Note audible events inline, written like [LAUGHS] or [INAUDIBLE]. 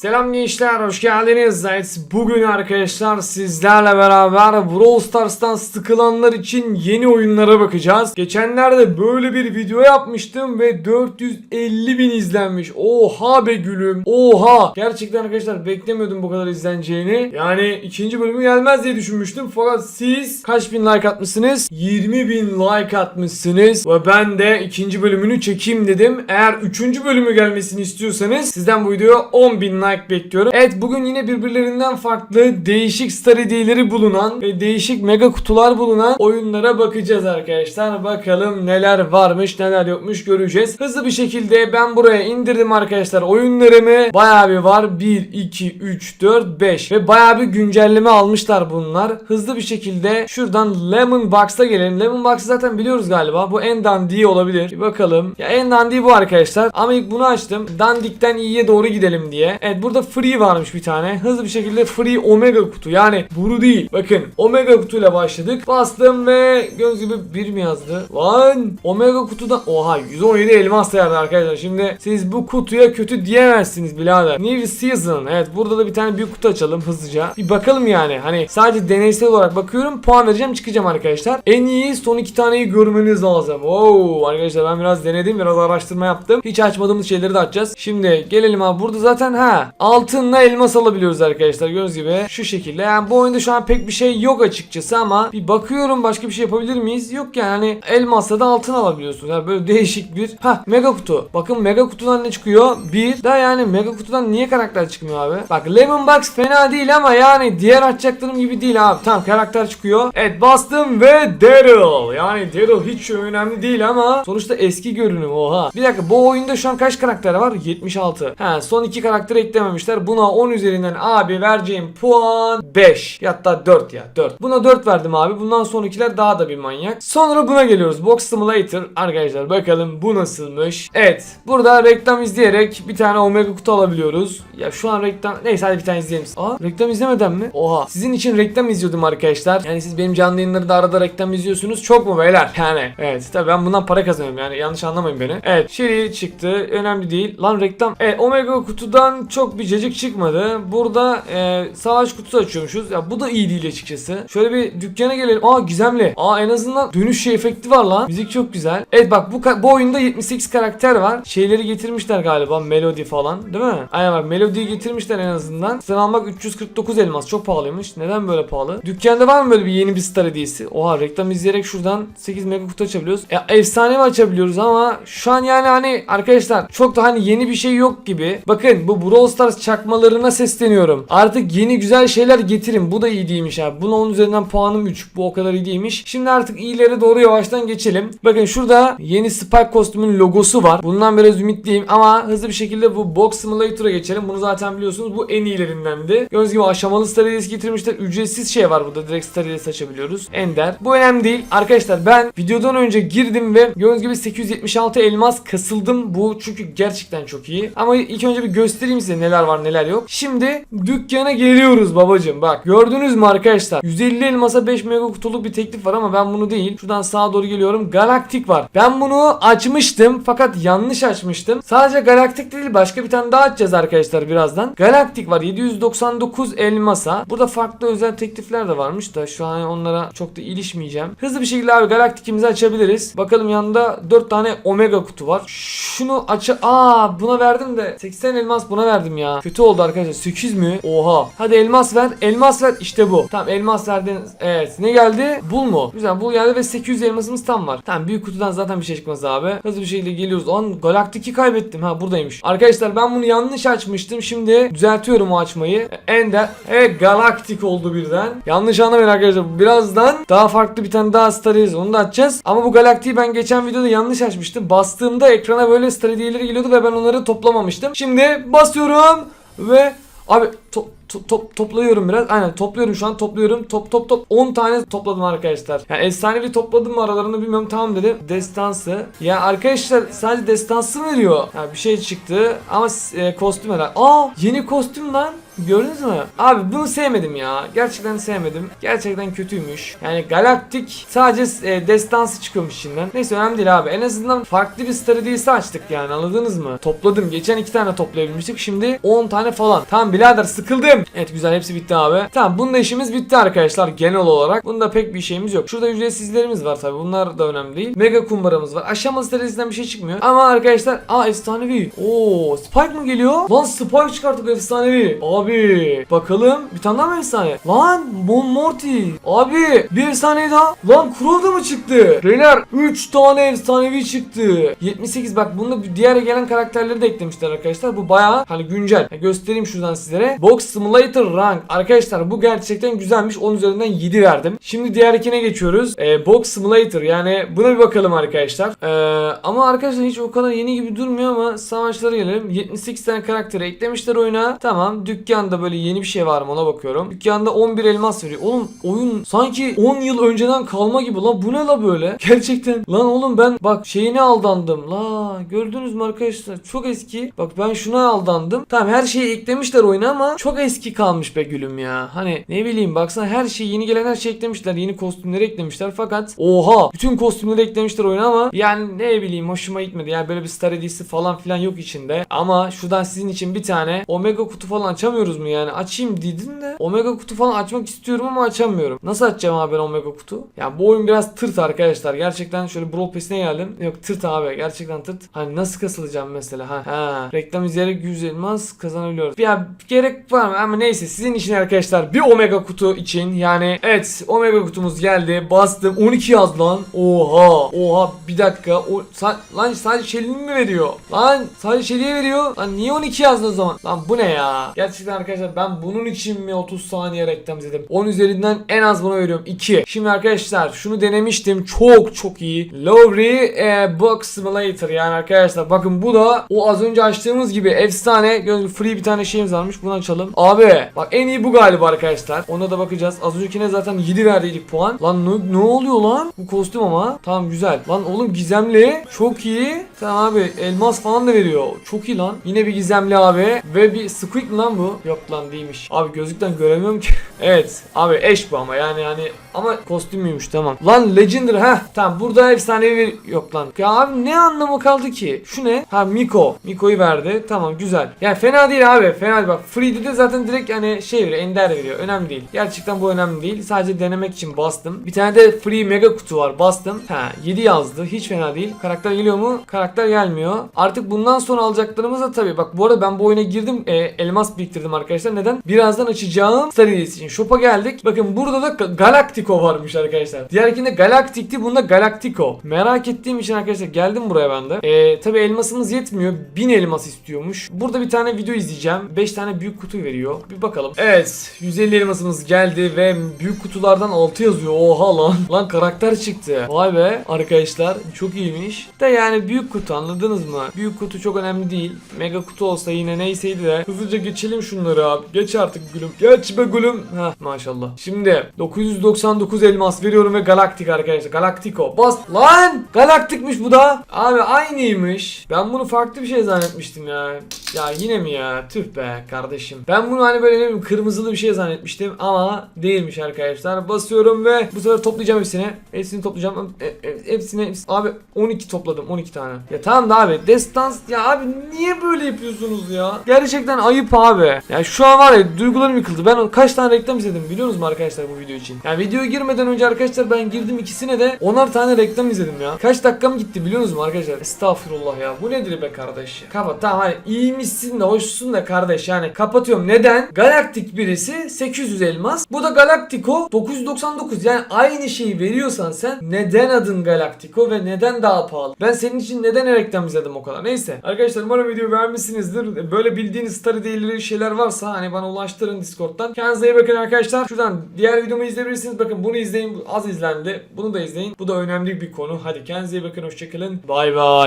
Selam gençler, hoş geldiniz. Bugün arkadaşlar sizlerle beraber Brawl Stars'tan sıkılanlar için yeni oyunlara bakacağız. Geçenlerde böyle bir video yapmıştım ve 450 bin izlenmiş. Oha be gülüm, oha. Gerçekten arkadaşlar beklemiyordum bu kadar izleneceğini. Yani ikinci bölümü gelmez diye düşünmüştüm. Fakat siz kaç bin like atmışsınız? 20 bin like atmışsınız. Ve ben de ikinci bölümünü çekeyim dedim. Eğer üçüncü bölümü gelmesini istiyorsanız sizden bu videoya 10 bin like bekliyorum. Evet bugün yine birbirlerinden farklı değişik star hediyeleri bulunan ve değişik mega kutular bulunan oyunlara bakacağız arkadaşlar. Bakalım neler varmış neler yokmuş göreceğiz. Hızlı bir şekilde ben buraya indirdim arkadaşlar oyunlarımı. Bayağı bir var. 1, 2, 3, 4, 5 ve bayağı bir güncelleme almışlar bunlar. Hızlı bir şekilde şuradan Lemon Box'a gelelim. Lemon Box'ı zaten biliyoruz galiba. Bu en dandiği olabilir. Bir bakalım. Ya en dandiği bu arkadaşlar. Ama ilk bunu açtım. Dandikten iyiye doğru gidelim diye. Evet burada free varmış bir tane. Hızlı bir şekilde free omega kutu. Yani bunu değil. Bakın omega kutuyla başladık. Bastım ve göz gibi bir mi yazdı? Lan omega kutudan oha 117 elmas değerli arkadaşlar. Şimdi siz bu kutuya kötü diyemezsiniz birader. New Season. Evet burada da bir tane büyük kutu açalım hızlıca. Bir bakalım yani. Hani sadece deneysel olarak bakıyorum. Puan vereceğim çıkacağım arkadaşlar. En iyi son iki taneyi görmeniz lazım. Wow arkadaşlar ben biraz denedim. Biraz araştırma yaptım. Hiç açmadığımız şeyleri de açacağız. Şimdi gelelim abi. Burada zaten ha altınla elmas alabiliyoruz arkadaşlar. Gördüğünüz gibi şu şekilde. Yani bu oyunda şu an pek bir şey yok açıkçası ama bir bakıyorum başka bir şey yapabilir miyiz? Yok yani hani elmasla da altın alabiliyorsunuz. Yani böyle [LAUGHS] değişik bir ha mega kutu. Bakın mega kutudan ne çıkıyor? Bir da yani mega kutudan niye karakter çıkmıyor abi? Bak Lemon Box fena değil ama yani diğer açacaklarım gibi değil abi. Tamam karakter çıkıyor. Evet bastım ve Daryl. Yani Daryl hiç önemli değil ama sonuçta eski görünüm oha. Bir dakika bu oyunda şu an kaç karakter var? 76. Ha son iki karakteri eklememişler. Buna 10 üzerinden abi vereceğim puan 5. Hatta 4 ya 4. Buna 4 verdim abi. Bundan sonrakiler daha da bir manyak. Sonra buna geliyoruz. Box Simulator. Arkadaşlar bakalım bu nasılmış. Evet. Burada reklam izleyerek bir tane Omega kutu alabiliyoruz. Ya şu an reklam... Neyse hadi bir tane izleyelim. Aa reklam izlemeden mi? Oha. Sizin için reklam izliyordum arkadaşlar. Yani siz benim canlı yayınları da arada reklam izliyorsunuz. Çok mu beyler? Yani. Evet. Tabii ben bundan para kazanıyorum yani. Yanlış anlamayın beni. Evet. Sherry çıktı. Önemli değil. Lan reklam. Evet. Omega kutudan çok bir cacık çıkmadı. Burada e, savaş kutusu açıyormuşuz. Ya bu da iyi değil açıkçası. Şöyle bir dükkana gelelim. Aa gizemli. Aa en azından dönüş şey efekti var lan. Müzik çok güzel. Evet bak bu bu oyunda 78 karakter var. Şeyleri getirmişler galiba. Melody falan. Değil mi? Aynen bak Melody'yi getirmişler en azından. Sen almak 349 elmas. Çok pahalıymış. Neden böyle pahalı? Dükkanda var mı böyle bir yeni bir star hediyesi? Oha reklam izleyerek şuradan 8 mega kutu açabiliyoruz. Ya efsane mi açabiliyoruz ama şu an yani hani arkadaşlar çok da hani yeni bir şey yok gibi. Bakın bu Brawl Stars çakmalarına sesleniyorum. Artık yeni güzel şeyler getirin. Bu da iyi değilmiş abi. Buna 10 üzerinden puanım 3. Bu o kadar iyi değilmiş. Şimdi artık iyilere doğru yavaştan geçelim. Bakın şurada yeni Spike kostümün logosu var. Bundan biraz ümitliyim ama hızlı bir şekilde bu Box Simulator'a geçelim. Bunu zaten biliyorsunuz. Bu en iyilerindendi. Gördüğünüz gibi aşamalı star hediyesi getirmişler. Ücretsiz şey var burada. Direkt star hediyesi açabiliyoruz. Ender. Bu önemli değil. Arkadaşlar ben videodan önce girdim ve gördüğünüz gibi 876 elmas kasıldım. Bu çünkü gerçekten çok iyi. Ama ilk önce bir göstereyim size neler var neler yok. Şimdi dükkana geliyoruz babacım. Bak gördünüz mü arkadaşlar? 150 elmasa 5 mega kutuluk bir teklif var ama ben bunu değil. Şuradan sağa doğru geliyorum. Galaktik var. Ben bunu açmıştım fakat yanlış açmıştım. Sadece galaktik değil başka bir tane daha açacağız arkadaşlar birazdan. Galaktik var 799 elmasa. Burada farklı özel teklifler de varmış da şu an onlara çok da ilişmeyeceğim. Hızlı bir şekilde abi galaktikimizi açabiliriz. Bakalım yanında 4 tane omega kutu var. Şunu aç Aa buna verdim de 80 elmas buna verdim ya. Kötü oldu arkadaşlar. 8 mi? Oha. Hadi elmas ver. Elmas ver. İşte bu. Tamam elmas verdin. Evet. Ne geldi? Bul mu? Güzel bul geldi ve 800 elmasımız tam var. Tamam büyük kutudan zaten bir şey çıkmaz abi. Hızlı bir şekilde geliyoruz. Lan galaktik'i kaybettim. Ha buradaymış. Arkadaşlar ben bunu yanlış açmıştım. Şimdi düzeltiyorum o açmayı. Ender. Evet galaktik oldu birden. Yanlış anlamayın arkadaşlar. Birazdan daha farklı bir tane daha star hediyesi. Onu da açacağız. Ama bu galaktiği ben geçen videoda yanlış açmıştım. Bastığımda ekrana böyle star geliyordu ve ben onları toplamamıştım. Şimdi basıyorum ve Abi to- to- top topluyorum biraz. Aynen topluyorum şu an topluyorum. Top top top 10 tane topladım arkadaşlar. Yani efsanevi topladım mı aralarını bilmiyorum tamam dedi. Destansı. Ya arkadaşlar sadece destansı veriyor? Ya bir şey çıktı ama e, kostüm herhalde. Aa yeni kostüm lan. Gördünüz mü? Abi bunu sevmedim ya. Gerçekten sevmedim. Gerçekten kötüymüş. Yani galaktik sadece e, destansı çıkıyormuş içinden. Neyse önemli değil abi. En azından farklı bir Stardust açtık yani anladınız mı? Topladım. Geçen iki tane toplayabilmiştik. Şimdi 10 tane falan. Tamam birader sıkıldım. Evet güzel hepsi bitti abi. Tamam bununla işimiz bitti arkadaşlar genel olarak. Bunda pek bir şeyimiz yok. Şurada ücretsizlerimiz var tabi. Bunlar da önemli değil. Mega kumbaramız var. Aşama stratejisinden bir şey çıkmıyor. Ama arkadaşlar aa efsanevi. Oo Spike mı geliyor? Lan Spike çıkarttık efsanevi. Abi bakalım. Bir tane daha mı efsane? Lan Mon Morty. Abi bir efsane daha. Lan Crow mı çıktı? Beyler 3 tane efsanevi çıktı. 78 bak bunda diğer gelen karakterleri de eklemişler arkadaşlar. Bu bayağı hani güncel. Ya göstereyim şuradan sizlere. Box Simulator Rank. Arkadaşlar bu gerçekten güzelmiş. 10 üzerinden 7 verdim. Şimdi diğer ikine geçiyoruz. Ee, Box Simulator yani buna bir bakalım arkadaşlar. Ee, ama arkadaşlar hiç o kadar yeni gibi durmuyor ama savaşlara gelelim. 78 tane karakteri eklemişler oyuna. Tamam dükkanda böyle yeni bir şey var mı ona bakıyorum. Dükkanda 11 elmas veriyor. Oğlum oyun sanki 10 yıl önceden kalma gibi lan bu ne la böyle? [LAUGHS] Gerçekten. Lan oğlum ben bak şeyine aldandım. La gördünüz mü arkadaşlar? Çok eski. Bak ben şuna aldandım. Tamam her şeyi eklemişler oyuna ama çok eski kalmış be gülüm ya. Hani ne bileyim baksana her şeyi yeni gelen her şeyi eklemişler. Yeni kostümleri eklemişler fakat oha bütün kostümleri eklemişler oyuna ama yani ne bileyim hoşuma gitmedi. Yani böyle bir star hediyesi falan filan yok içinde. Ama şuradan sizin için bir tane omega kutu falan açamıyoruz mu yani? Açayım dedin de omega kutu falan açmak istiyorum ama açamıyorum. Nasıl açacağım abi ben omega kutu? Ya bu oyun biraz tırt arkadaşlar. Gerçekten şöyle Brawl Pass'ine geldim. Yok tırt abi. Gerçekten tırt. Hani nasıl kasılacağım mesela? Ha. ha. Reklam izleyerek 100 elmas kazanabiliyoruz. Ya gerek var mı? Ama neyse sizin için arkadaşlar bir omega kutu için yani evet omega kutumuz geldi. Bastım 12 yaz lan. Oha. Oha bir dakika. O, sa- lan sadece Shelly'nin mi veriyor? Lan sadece Shelly'e veriyor. Lan niye 12 yazdın o zaman? Lan bu ne ya? Gerçekten arkadaşlar ben bunun için mi 30 saniye reklam izledim? 10 üzerinden en az buna veriyorum 2. Şimdi arkadaşlar şunu denemiştim. Çok çok iyi. Lowry e, Box Simulator yani arkadaşlar bakın bu da o az önce açtığımız gibi efsane free bir tane şeyimiz varmış. Bunu açalım. Abi bak en iyi bu galiba arkadaşlar. Ona da bakacağız. Az öncekine zaten 7 verdiydik puan. Lan ne, ne oluyor lan? Bu kostüm ama. Tamam güzel. Lan oğlum gizemli. Çok iyi. Tamam abi elmas falan da veriyor. Çok iyi lan. Yine bir gizemli abi. Ve bir mi lan bu? Yok lan değilmiş. Abi gözlükten göremiyorum ki. [LAUGHS] evet. Abi eş bu ama yani yani ama kostüm tamam. Lan Legendary ha tamam burada efsanevi yok lan. Ya abi ne anlamı kaldı ki? Şu ne? Ha Miko. Miko'yu verdi. Tamam güzel. Yani fena değil abi. Fena değil bak. Free'de de zaten direkt hani şey veriyor. Ender veriyor. Önemli değil. Gerçekten bu önemli değil. Sadece denemek için bastım. Bir tane de free mega kutu var. Bastım. Ha 7 yazdı. Hiç fena değil. Karakter geliyor mu? Karakter gelmiyor. Artık bundan sonra alacaklarımız da tabii. Bak bu arada ben bu oyuna girdim. E, elmas biriktirdim arkadaşlar. Neden? Birazdan açacağım Star için. Shop'a geldik. Bakın burada da Ga- Galactico varmış arkadaşlar. Diğerkinde Galactic'ti. Bunda Galactico. Merak ettiğim için arkadaşlar geldim buraya ben de. E, tabii elmasımız yetmiyor. 1000 elmas istiyormuş. Burada bir tane video izleyeceğim. 5 tane büyük kutu veriyor. Bir bakalım. Evet. 150 elmasımız geldi ve büyük kutulardan 6 yazıyor. Oha lan. [LAUGHS] Lan karakter çıktı. Vay be arkadaşlar. Çok iyiymiş. De yani büyük kutu anladınız mı? Büyük kutu çok önemli değil. Mega kutu olsa yine neyseydi de. Hızlıca geçelim şunları abi. Geç artık gülüm. Geç be gülüm. Heh maşallah. Şimdi 999 elmas veriyorum ve Galaktik arkadaşlar. Galactico. Bas. Lan! Galaktikmiş bu da. Abi aynıymış. Ben bunu farklı bir şey zannetmiştim ya. Ya yine mi ya? Tüh be kardeşim. Ben bunu hani böyle ne bileyim kırmızılı bir şey zannetmiştim ama değilmiş arkadaşlar. Basıyorum ve bu sefer toplayacağım hepsini. Hepsini toplayacağım. E, e, hepsini, hepsini- Abi 12 topladım 12 tane. Ya tamam da abi destans ya abi niye böyle yapıyorsunuz ya? Gerçekten ayıp abi. Ya şu an var ya duygularım yıkıldı. Ben kaç tane reklam izledim biliyor musunuz arkadaşlar bu video için? Yani videoya girmeden önce arkadaşlar ben girdim ikisine de onar tane reklam izledim ya. Kaç dakikam gitti biliyor musunuz arkadaşlar? Estağfurullah ya. Bu nedir be kardeş? Kapat tamam hani iyiymişsin de hoşsun da kardeş yani kapatıyorum. Neden? Galaktik birisi 800 elmas. Bu da Galactico 999. Yani aynı şeyi veriyorsan sen neden adın Galactico ve neden daha pahalı? Ben senin için neden reklam izledim o kadar? Neyse. Arkadaşlar umarım videoyu beğenmişsinizdir. Böyle bildiğiniz starı değilleri şeyler varsa hani bana ulaştırın Discord'dan. Kendinize iyi bakın arkadaşlar. Şuradan diğer videomu izleyebilirsiniz. Bakın bunu izleyin. Az izlendi. Bunu da izleyin. Bu da önemli bir konu. Hadi kendinize iyi bakın. Hoşçakalın. Bay bay.